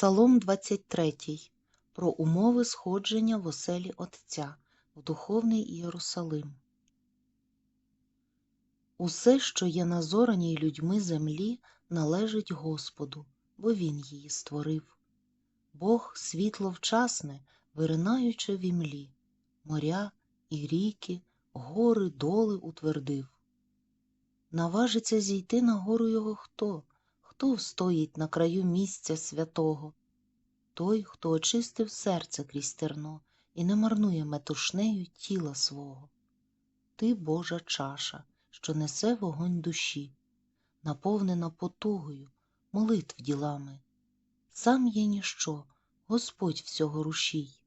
Псалом 23 про умови сходження в оселі Отця в духовний Ієрусалим. Усе, що є на зораній людьми землі, належить Господу, бо Він її створив. Бог світло вчасне, виринаючи в імлі, моря і ріки, гори, доли утвердив. Наважиться зійти на гору його хто? Хто встоїть на краю місця святого? Той, хто очистив серце крізь терно і не марнує метушнею тіла свого. Ти Божа чаша, що несе вогонь душі, наповнена потугою, молитв ділами. Сам є ніщо, Господь всього рушій.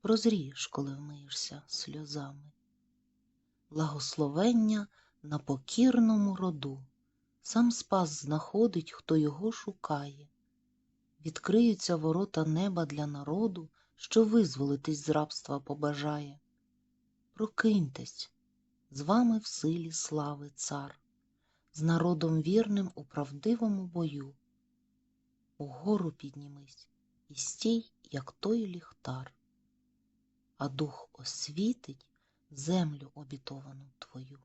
Прозрієш, коли вмиєшся сльозами. Благословення на покірному роду. Сам спас знаходить, хто його шукає. Відкриються ворота неба для народу, що визволитись з рабства побажає. Прокиньтесь, з вами в силі слави цар, з народом вірним у правдивому бою. Угору піднімись і стій, як той ліхтар, а дух освітить землю обітовану твою.